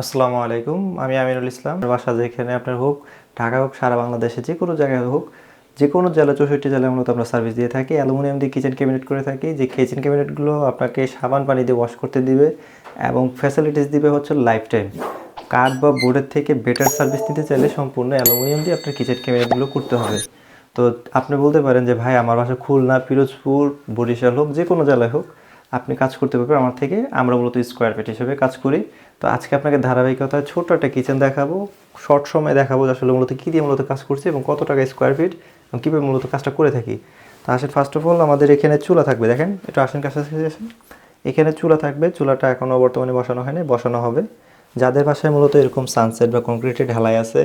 আসসালামু আলাইকুম, আমি আমিনুল ইসলাম। বাসা যেখানে আপনার হোক, ঢাকা হোক, সারা বাংলাদেশে যে কোনো জায়গায় হোক, যে কোনো জেলা, চৌষট্টি জেলায় মূলত আমরা সার্ভিস দিয়ে থাকি। অ্যালুমিনিয়াম দিয়ে কিচেন ক্যাবিনেট করে থাকি। যে কিচেন ক্যাবিনেটগুলো আপনাকে সাবান পানি দিয়ে ওয়াশ করতে দিবে এবং ফ্যাসিলিটিস দিবে হচ্ছে লাইফ টাইম কাঠ বা বোর্ডের থেকে বেটার সার্ভিস নিতে চাইলে সম্পূর্ণ অ্যালুমিনিয়াম দিয়ে আপনার কিচেন ক্যাবিনেটগুলো করতে হবে। তো আপনি বলতে পারেন যে, ভাই, আমার বাসা খুলনা, পিরোজপুর, বরিশাল হোক, যে কোনো জেলায় হোক আপনি কাজ করতে পারবেন। আমার থেকে আমরা মূলত স্কোয়ার ফিট হিসেবে কাজ করি। তো আজকে আপনাকে ধারাবাহিকতায় ছোট্ট একটা কিচেন দেখাবো। শর্ট সময় দেখাবো যে আসলে মূলত কী দিয়ে মূলত কাজ করছি এবং কত টাকা স্কোয়ার ফিট এবং কীভাবে মূলত কাজটা করে থাকি। তো আসেন ফার্স্ট অফ অল আমাদের এখানে চুলা থাকবে। দেখেন, একটু আসেন কাছাকাছি আসেন এখানে চুলা থাকবে। চুলাটা এখনও বর্তমানে বসানো হয়নি, বসানো হবে। যাদের বাসায় মূলত এরকম সানসেট বা কংক্রিটের ঢালাই আছে,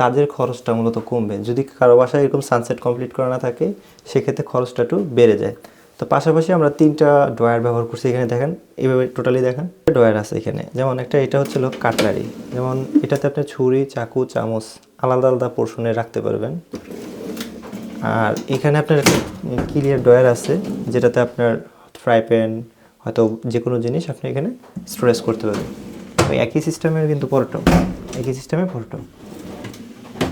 তাদের খরচটা মূলত কমবে। যদি কারও বাসায় এরকম সানসেট কমপ্লিট করা না থাকে, সেক্ষেত্রে খরচটা একটু বেড়ে যায়। তো পাশাপাশি আমরা তিনটা ড্রয়ার ব্যবহার করছি এখানে, দেখেন। এইভাবে টোটালি দেখেন। ড্রয়ার আছে এখানে। যেমন একটা, এটা হচ্ছিল কাটলারি। যেমন এটাতে আপনি ছুরি, চাকু, চামচ আলাদা আলাদা পোর্শনে রাখতে পারবেন। আর এখানে আপনার ক্লিয়ার ড্রয়ার আছে, যেটাতে আপনার ফ্রাই প্যান হয়তো যে কোনো জিনিস আপনি এখানে স্টোরেজ করতে পারবেন। ওই একই সিস্টেমের কিন্তু পরোটা। একই সিস্টেমে পরোটা।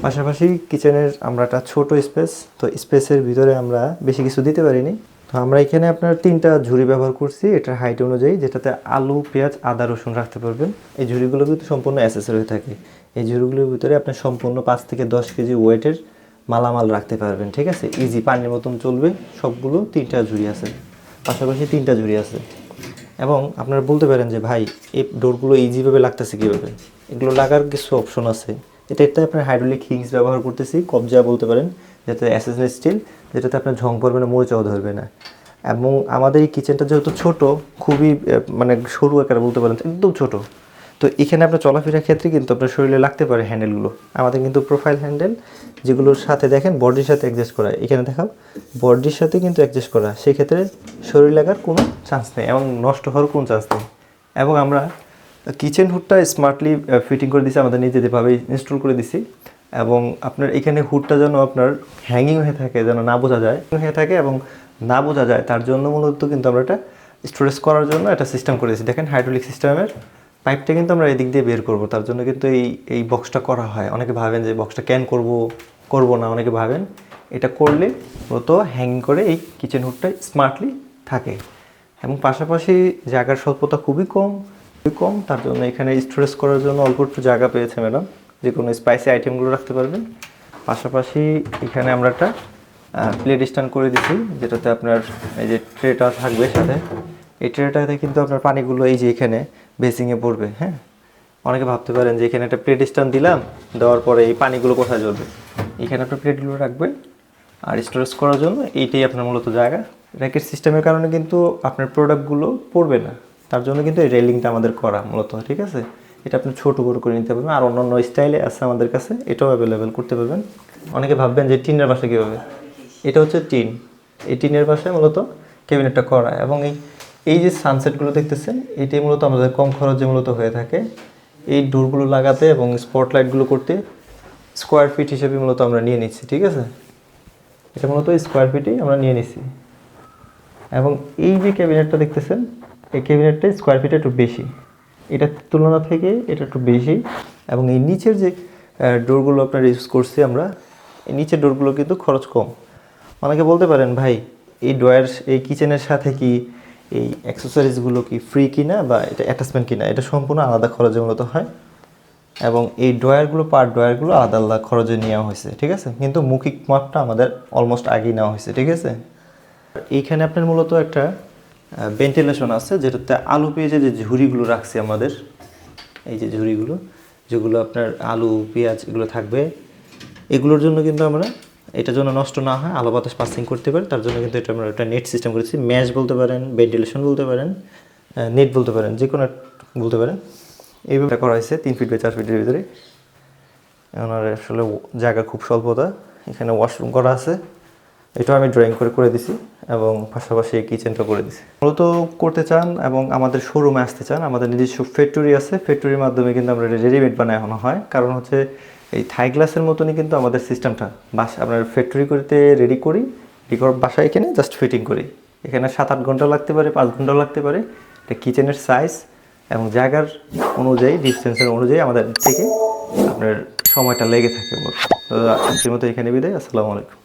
পাশাপাশি কিচেনের আমরা একটা ছোট স্পেস তো স্পেসের ভিতরে আমরা বেশি কিছু দিতে পারিনি। তো আমরা এখানে আপনার তিনটা ঝুড়ি ব্যবহার করছি। এটার হাইট অনুযায়ী যেটাতে আলু, পেঁয়াজ, আদা, রসুন রাখতে পারবেন। এই ঝুড়িগুলো কিন্তু সম্পূর্ণ অ্যাসেসরি হয়ে থাকে। এই ঝুড়িগুলোর ভিতরে আপনি সম্পূর্ণ পাঁচ থেকে দশ কেজি ওয়েটের মালামাল রাখতে পারবেন, ঠিক আছে? ইজি পানির মতন চলবে। সবগুলো তিনটা ঝুড়ি আছে। পাশাপাশি তিনটা ঝুড়ি আছে। এবং আপনারা বলতে পারেন যে, ভাই, এই ডোরগুলো ইজিভাবে লাগতেছে কীভাবে? এগুলো লাগার কিছু অপশন আছে। এটা একটা আপনার হাইড্রোলিক হিংস ব্যবহার করতেছি, কবজা বলতে পারেন যাতে অ্যাসেসন স্টিল যেটাতে আপনার ঝং পড়বে না, মরিচাও ধরবে না। এবং আমাদের এই কিচেনটা যেহেতু ছোট, খুবই মানে সরু আকারে বলতে পারেন, একদম ছোট। তো এখানে আপনার চলাফেরার ক্ষেত্রে কিন্তু আপনার শরীরে লাগতে পারে হ্যান্ডেলগুলো আমাদের কিন্তু প্রোফাইল হ্যান্ডেল যেগুলোর সাথে দেখেন বডির সাথে অ্যাডজাস্ট করা। এখানে দেখাও বডির সাথে কিন্তু অ্যাডজাস্ট করা। সেক্ষেত্রে শরীর লাগার কোনো চান্স নেই, এবং নষ্ট হওয়ার কোনো চান্স নেই। এবং আমরা কিচেন হুডটা স্মার্টলি ফিটিং করে দিছি, আমাদের নিজেদেরভাবে ইনস্টল করে দিছি। এবং আপনার এখানে হুডটা যেন আপনার হ্যাঙ্গিং হয়ে থাকে, যেন না বোঝা যায়। হয়ে থাকে এবং না বোঝা যায়, তার জন্য মূলত কিন্তু আমরা এটা স্টোরেজ করার জন্য একটা সিস্টেম করে দিয়েছি দেখেন হাইড্রোলিক সিস্টেমের পাইপটা কিন্তু আমরা এদিক দিয়ে বের করব। তার জন্য কিন্তু এই এই বক্সটা করা হয়। অনেকে ভাবেন যে বক্সটা ক্যান করব করব না। অনেকে ভাবেন এটা করলে মূলত হ্যাঙ্গিং করে এই কিচেন হুডটা স্মার্টলি থাকে। এবং পাশাপাশি জায়গার স্বল্পতা খুবই কম। কম, তার জন্য এখানে স্টোরেজ করার জন্য অল্প একটু জায়গা পেয়েছে ম্যাডাম। যে কোনো স্পাইসি আইটেমগুলো রাখতে পারবেন। পাশাপাশি এখানে আমরা একটা প্লেট স্ট্যান্ড করে দিচ্ছি যেটাতে আপনার এই যে ট্রেটা থাকবে সাথে। এই ট্রেটাতে কিন্তু আপনার পানিগুলো এই যে এখানে বেসিংয়ে পড়বে হ্যাঁ? অনেকে ভাবতে পারেন যে এখানে একটা প্লেট স্ট্যান্ড দিলাম, দেওয়ার পরে এই পানিগুলো কোথায় জ্বলবে? এখানে আপনার প্লেটগুলো রাখবেন, আর স্টোরেজ করার জন্য এইটাই আপনার মূলত জায়গা। র্যাকেট সিস্টেমের কারণে কিন্তু আপনার প্রোডাক্টগুলো পড়বে না। তার জন্য কিন্তু এই রেলিংটা আমাদের করা মূলত, ঠিক আছে? এটা আপনি ছোট বড় করে নিতে পারবেন। আর অন্যান্য স্টাইলে আছে আমাদের কাছে, এটাও অ্যাভেলেবেল করতে পারবেন। অনেকে ভাববেন যে টিনের বাসা কীভাবে? এটা হচ্ছে টিন। এই টিনের বাসায় মূলত ক্যাবিনেটটা করা। এবং এই এই যে সানসেটগুলো দেখতেছেন এটাই মূলত আমাদের কম খরচে মূলত হয়ে থাকে। এই ডোরগুলো লাগাতে এবং স্পটলাইটগুলো করতে স্কোয়ার ফিট হিসেবে মূলত আমরা নিয়ে নিচ্ছি, ঠিক আছে? এটা মূলত স্কোয়ার ফিটেই আমরা নিয়ে নিচ্ছি। এবং এই যে ক্যাবিনেটটা দেখতেছেন এই ক্যাবিনেটটা স্কোয়ার ফিট একটু বেশি। এটার তুলনা থেকে এটা একটু বেশি। এবং এই নিচের যে ডোরগুলো আপনার ইউজ করছি আমরা, এই নিচের ডোরগুলো কিন্তু খরচ কম। অনেকে বলতে পারেন, ভাই, এই ড্রয়ার এই কিচেনের সাথে কি এই অ্যাক্সেসরিজগুলো কি ফ্রি কিনা বা এটা অ্যাটাচমেন্ট কিনা? এটা সম্পূর্ণ আলাদা খরচে মূলত হয়। এবং এই ড্রয়ারগুলো পার ড্রয়ারগুলো আলাদা আলাদা খরচে নেওয়া হয়েছে, ঠিক আছে? কিন্তু মৌখিক মাপটা আমাদের অলমোস্ট আগেই নেওয়া হয়েছে, ঠিক আছে? এইখানে আপনার মূলত একটা ভেন্টিলেশন আছে, যেটাতে আলু পেঁয়াজের যে ঝুড়িগুলো রাখছি আমাদের, এই যে ঝুড়িগুলো, যেগুলো আপনার আলু, পেঁয়াজ এগুলো থাকবে, এগুলোর জন্য কিন্তু আমরা এটা যেন নষ্ট না হয়, আলো বাতাস পাসিং করতে পারে, তার জন্য কিন্তু এটা আমরা একটা নেট সিস্টেম করেছি। ম্যাশ বলতে পারেন ভেন্টিলেশন বলতে পারেন নেট বলতে পারেন, যে কোনো বলতে পারেন। এইভাবে করা হয়েছে, তিন ফিট বা চার ফিটের ভিতরে। ওনার আসলে জায়গা খুব স্বল্পতা, এখানে ওয়াশরুম করা আছে। এটাও আমি ড্রয়িং করে করে দিছি এবং পাশাপাশি কিচেনটা করে দিছি। মূলত করতে চান এবং আমাদের শোরুমে আসতে চান, আমাদের নিজস্ব ফ্যাক্টরি আছে। ফ্যাক্টরির মাধ্যমে কিন্তু আমরা রেডিমেড বানানো হয়। কারণ হচ্ছে এই থাই গ্লাসের মতনই কিন্তু আমাদের সিস্টেমটা বাস আপনার ফ্যাক্টরি করতে রেডি করি রিকর বাসায় এখানে জাস্ট ফিটিং করি। এখানে সাত আট ঘণ্টা লাগতে পারে, পাঁচ ঘণ্টা লাগতে পারে। এটা কিচেনের সাইজ এবং জায়গার অনুযায়ী ডিস্টেন্সের অনুযায়ী আমাদের থেকে আপনার সময়টা লেগে থাকে মোট। তো মতো এখানে বিদায়। আসসালামু আলাইকুম।